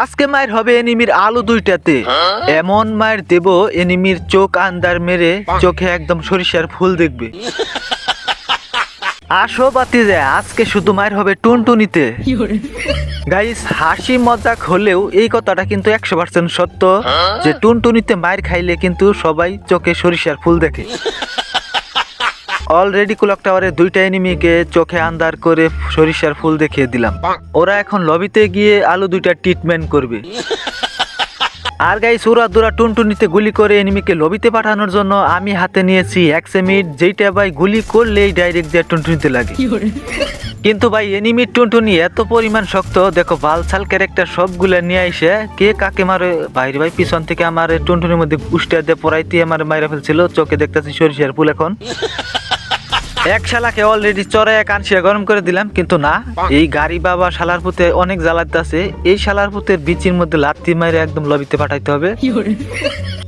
আজকে মায়ের হবে এনিমির আলু দুইটাতে। এমন মায়ের দেব এনিমির চোখ আন্দার মেরে চোখে একদম সরিষার ফুল দেখবে। আসো বাতি যায় আজকে শুধু মায়ের হবে টুনটুনিতে। গাইস হাসি মজাক হলেও এই কথাটা কিন্তু একশো পার্সেন্ট সত্য। যে টুনটুনিতে মায়ের খাইলে কিন্তু সবাই চোখে সরিষার ফুল দেখে। অলরেডি কুলক টাওয়ারে দুইটা এনিমিকে চোখে আন্দার করে সরিষার ফুল দেখিয়ে দিলাম। ওরা এখন লবিতে গিয়ে আলু দুইটা ট্রিটমেন্ট করবে। আর গাই সুরা দুরা টুনটুনিতে গুলি করে এনিমিকে লবিতে পাঠানোর জন্য আমি হাতে নিয়েছি এক সেমিট যেইটা ভাই গুলি করলেই ডাইরেক্ট দিয়ে টুনটুনিতে লাগে। কিন্তু ভাই এনিমির টুনটুনি এত পরিমাণ শক্ত দেখো বালছাল ক্যারেক্টার সবগুলা নিয়ে আইসে কে কাকে মারে? বাইরে ভাই পিছন থেকে আমার এই টুনটুনির মধ্যে উষ্টা দিয়ে পড়াইতে আমার মাইরা ফেলছিল চোখে দেখতেছি সরিষার ফুল এখন। এক শালাকে অলরেডি চড়াইয়া কানসিয়া গরম করে দিলাম, কিন্তু না, এই গাড়ি বাবা শালার পুতে অনেক জ্বালাতে আছে এই শালার পুতের বিচির মধ্যে লাথি মারে একদম লবিতে পাঠাইতে হবে।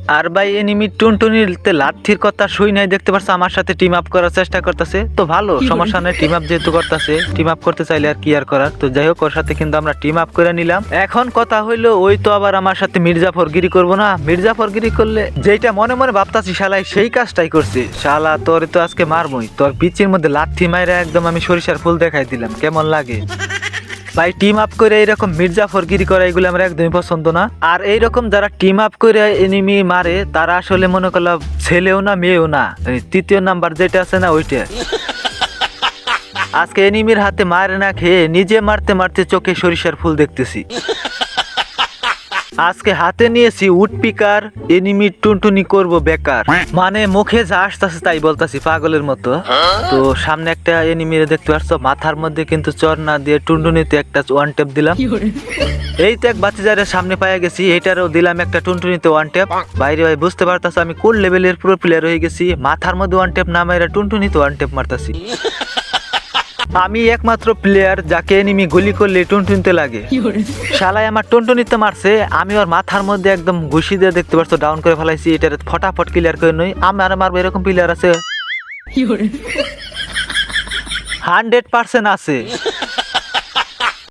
আর ভাই এনিমি টুনটুনিতে লাথির কথা শুই নাই দেখতে পারছে আমার সাথে টিম আপ করার চেষ্টা করতেছে। তো ভালো সমস্যা নাই টিম আপ যেহেতু করতেছে টিম আপ করতে চাইলে আর কি আর করার? তো যাই হোক ওর সাথে কিন্তু আমরা টিম আপ করে নিলাম। এখন কথা হইল ওই তো আবার আমার সাথে মির্জাফর গিরি করব না। মির্জাফর গিরি করলে যেটা মনে মনে ভাবতাছি শালাই সেই কাজটাই করছি। শালা তোর তো আজকে মারমই তোর পিচির মধ্যে লাথি মাইরা একদম আমি সরিষার ফুল দেখাই দিলাম। কেমন লাগে? ভাই টিম আপ করে এইরকম মির্জা ফরগিরি করা এগুলো আমরা একদমই পছন্দ না। আর এইরকম যারা টিম আপ করে এনিমি মারে, তারা আসলে মনে করলাম ছেলেও না, মেয়েও না। তৃতীয় নাম্বার যেটা আছে না, ওইটা। আজকে এনিমির হাতে মারে না খেয়ে নিজে মারতে মারতে চোখে সরিষার ফুল দেখতেছি। আজকে হাতে নিয়েছি উড পিকার এনিমি টুনটুনি করব বেকার। মানে মুখে যা আসতেছে তাই বলতাছি পাগলের মতো। তো সামনে একটা এনিমি দেখতে পাচ্ছ মাথার মধ্যে কিন্তু চর না দিয়ে টুনটুনিতে একটা ওয়ান টেপ দিলাম। এই তো এক বাচ্চাদের সামনে পাইয়া গেছি এটারও দিলাম একটা টুনটুনিতে ওয়ান টেপ বাইরে ভাই বুঝতে পারতাছ আমি কোন লেভেলের পুরো প্লেয়ার হয়ে গেছি? মাথার মধ্যে ওয়ান টেপ না মাইরা টুনটুনিতে ওয়ান টেপ মারতাছি। আমি একমাত্র প্লেয়ার যাকে এনিমি গুলি করলে টুনটুনতে লাগে। শালায় আমার টুনটুনিতে মারছে আমি ওর মাথার মধ্যে একদম ঘুষি দিয়ে দেখতে পারছ ডাউন করে ফেলাইছি এটার ফটাফট ক্লিয়ার করে নই। আমার মারবো এরকম প্লেয়ার আছে। হান্ড্রেড পার্সেন্ট আছে।